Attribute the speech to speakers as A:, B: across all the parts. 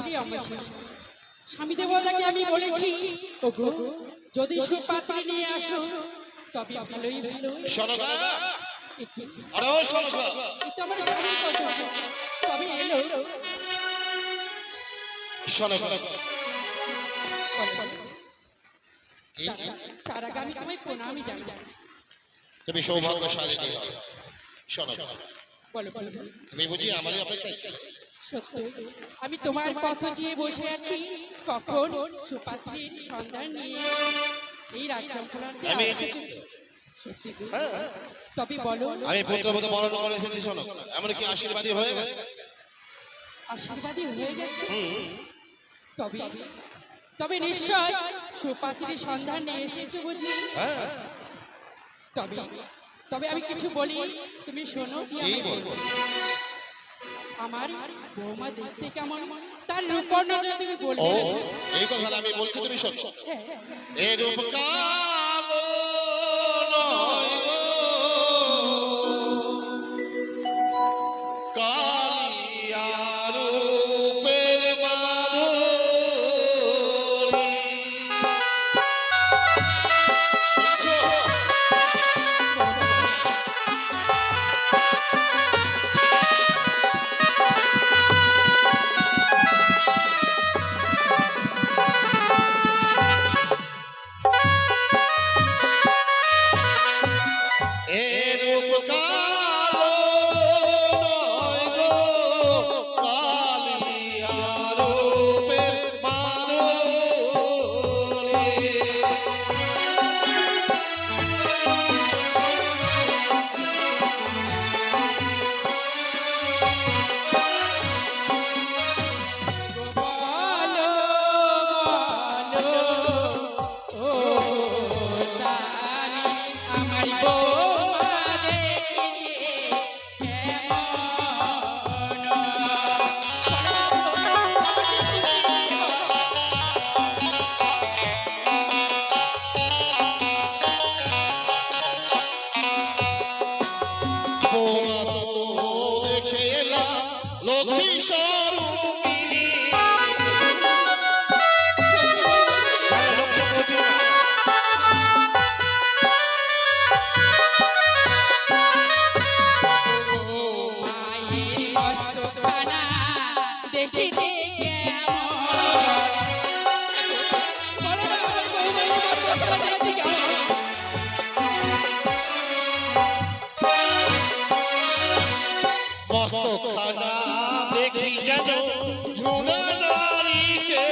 A: সুপাত্রী আমার স্বামী দেবতাকে আমি বলেছি ওগো যদি সুপাত্রী নিয়ে আসো তবে ভালোই ভালো।
B: শোনগা
A: এ
B: আরে ও শোনগা
A: তো আমার স্বামীর কথা। তবে এলো।
B: শোনগা
A: বলো, বলো। তার- তার আগে আমি তোমায় প্রণামই জানি
B: তুমি সৌভাগ্যশালী শোনো
A: বলো বলো বলো।
B: তুমি বুঝি আমাদের অপেক্ষায় ছিলে?
A: সত্য আমি তোমার পথ চেয়ে বসে আছি কখন সুপাত্রীর সন্ধান নিয়ে এই রাজ্যম্ফলান্তে
B: আমি। এসেছি।
A: সত্যি
B: হ্যাঁ,
A: তবে বলো
B: আমি পুত্রবধূ বরণ করে এসেছি শোনো। এমনকি আশীর্বাদী হয়ে গেছে।
A: আশীর্বাদী হয়ে গেছে। তবে তবে নিশ্চয় সুপাত্রীর সন্ধান নিয়ে এসেছ বুঝি?
B: হ্যাঁ।
A: তবে তবে আমি কিছু বলি তুমি শোনো কি আমি
B: বলব।
A: আমার বৌমা দেখতে কেমন তার রূপর্ণটা যদি বলি
B: ও? এই কথা আমি বলছি তুমি শোনো
A: হ্যাঁ
B: এ রূপ
A: মস্তখানা
B: দেখি যেন ঝুনা নারীকে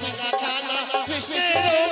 B: তোমার নাসিকা Fish, fish, বাসরী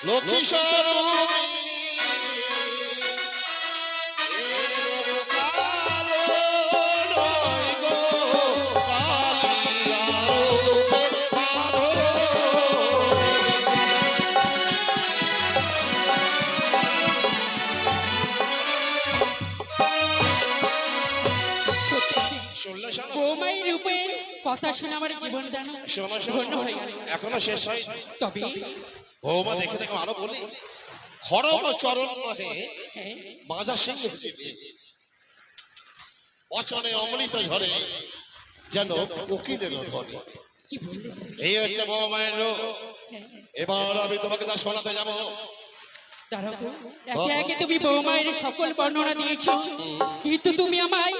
B: লক্ষ্মী শোনো
A: বৌমাই রূপের কথা শুনে আমার জীবন দান
B: এখনও শেষ হয়
A: তবে
B: বৌমা দেখে দেখে আরও বলি হরম চরণ নহে মাজা সিংহ চিনে বচনে অমৃত ঝরে যেন কোকিলের ধরে? এই হচ্ছে বৌমায়ের
A: হ্যাঁ,
B: এবার আমি তোমাকে তা শোনাতে যাব।
A: একে একে তুমি বৌমায়ের সকল বর্ণনা দিয়েছ। কিন্তু তুমি আমায়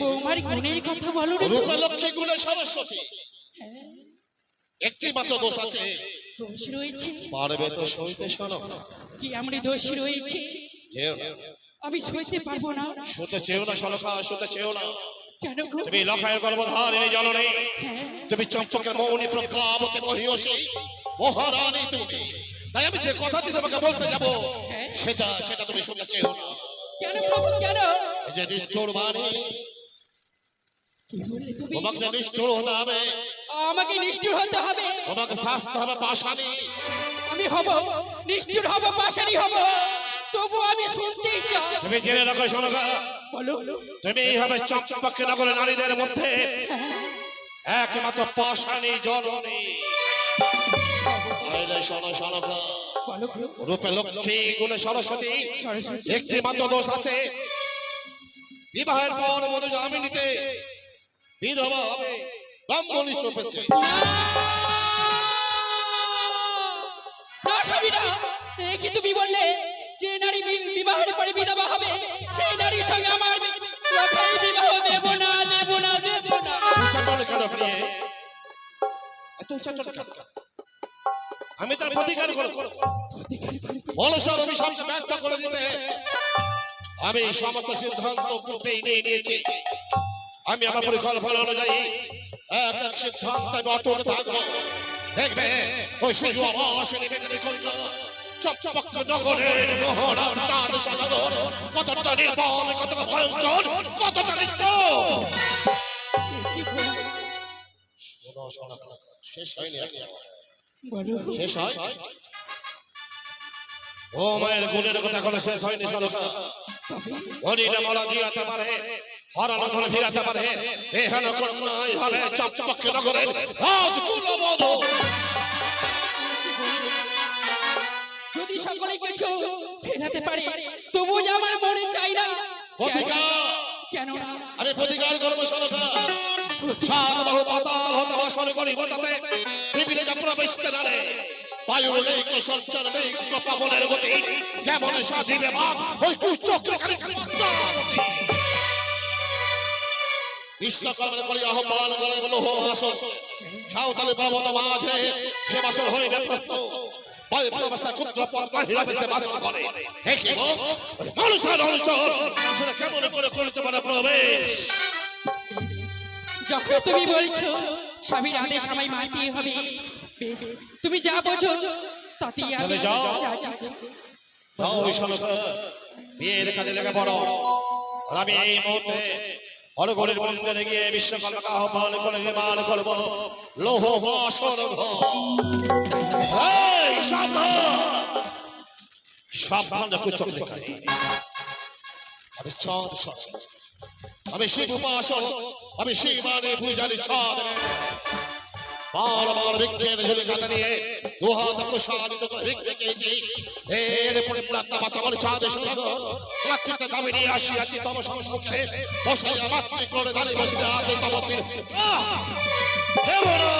A: বৌমার গুণের কথা বলো না তো।
B: রূপে গুণে সরস্বতী।
A: হ্যাঁ,
B: একটি মাত্র দোষ আছে।
A: দোষ রয়েছে?
B: পারবে তো সইতে শোনো।
A: কি আমরা দোষ রয়েছে? আমি সইতে পারব না।
B: শুতে চেয়েও না সলকা শুতে চেয়েও না।
A: কেন
B: তুমি লখায়ের গর্ভধারিণী জননী।
A: হ্যাঁ।
B: তুমি চম্পকের মৌনী প্রজ্ঞাবতী মহিষী মহারানী তুমি। তাই আমি যে কথাটি তোমাকে বলতে যাব সেটা সেটা তুমি শুনতে চেয়েও না।
A: কেন প্রভু কেন?
B: এই যে নিষ্ঠুর বাণী। তোমাকে নিষ্ঠুর হতে হবে
A: আমাকে নিষ্ঠুর হতে হবে।
B: তোমাকে শাস্তি হবে পাশানি
A: আমি হব নিষ্ঠুর হব পাশারি হব। তবু আমি শুনতেই চাই।
B: তুমি জেনে রাখো শোনকা
A: বলো।
B: তুমি এইভাবে চম্পকে নগরের নারীদের মধ্যে একমাত্র পাশানি জননী শোনো। রূপে লক্ষ্মী গুণে সরস্বতী একটি মাত্র দোষ আছে। বিবাহের পর মধু জামিনীতে বিধবা হবে
A: স্বামীরা এ কি তুমি বললে যে নারী বিবাহের পরে বিধবা হবে? সেই নারীর সঙ্গে আমার বিবাহ দেব না দেব না দেব না।
B: এত উচ্চাটন কেন আমি তার প্রতিকার করব। বলসর অভিশাপকে ব্যর্থ করে দিতে। আমি সমস্ত সিদ্ধান্ত পূর্বেই নিয়ে নিয়েছি। আমি আমার পরিকল্পনা অনুযায়ী এক এক সিদ্ধান্তে আমি অটুট থাকব দেখবে, ওই শিশু অবশ্যই নিবেদন করল। চকচক নগরের মোহরার চাঁদ সাগর কতটা নির্মল, কতটা ভয়ঙ্কর, কতটা নিষ্ঠুর। শোনো শোনো শেষ হয়নি হয়? ও মায়ের গুণের কথা শেষ হয়নি ধরে ফিরাতে পারে। এখানে কন্যাই হলে চকচকে নগরের রাজকুল বধূ।
A: যদি সকলে কিছু ফেরাতে পারে তবু আমার মনে চাই না।
B: প্রতিকার।
A: কেন
B: আমি প্রতিকার করব শোনকা সাত বাহু পাতাল হতে বাসন করি বটাতে পৃথিবীতে যা প্রবেশতে নারে। বায়ুর নেই কো সঞ্চার নেই কো পাবনের গতি। কেমন সাজিবে বাপ ওই কুচক্র কারি বিশ্বকর্মের করি আহ্বান করে বলো হো ভাষণ সাঁওতালি পর্বত মাঝে সে বাসন হইবে প্রস্তুত বায়ু প্রবেশা ক্ষুদ্র পথ বাহিরা বেঁচে বাসন করে দেখিব ওই মানুষের অনুচর সেটা কেমন করে করিতে পারে প্রবেশ?
A: যখন তুমি বলছো স্বামীর আদেশ আমায় মানতেই হবে বেশ তুমি যা বোঝো তাতেই আমি। রাজি।
B: ওই বিয়ের কাজে লেগে পড়ো। আর আমি এই মুহূর্তে হরগড়ের মন্দিরে গিয়ে বিশ্বকর্মাকে আহ্বান করে নির্মাণ করব। লৌহ। এই, সাবধান। দেখাই আমি আমি শিব উপাসক। আমি শিবানী পূজারি বারবার ভিক্ষের ঝুলি কাঁধে নিয়ে দু হাত প্রসারিত করে ভিক্ষে চেয়েছিস। এর পরে পুরাত্মা বাঁচাবার চাঁদে সুন্দর রাত্রিতে দাবি নিয়ে আসিয়াছি তব সংস্মুখে বসে আমার করে দাঁড়িয়ে বসে আছে তব শির দেব না।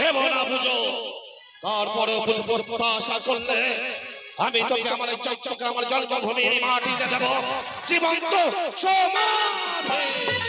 B: দেব না বুঝো তারপরে প্রত্যাশা করলে আমি তোকে আমার চকচকে আমার জন্মভূমি মাটিতে দেব। জীবন্ত সমাধি।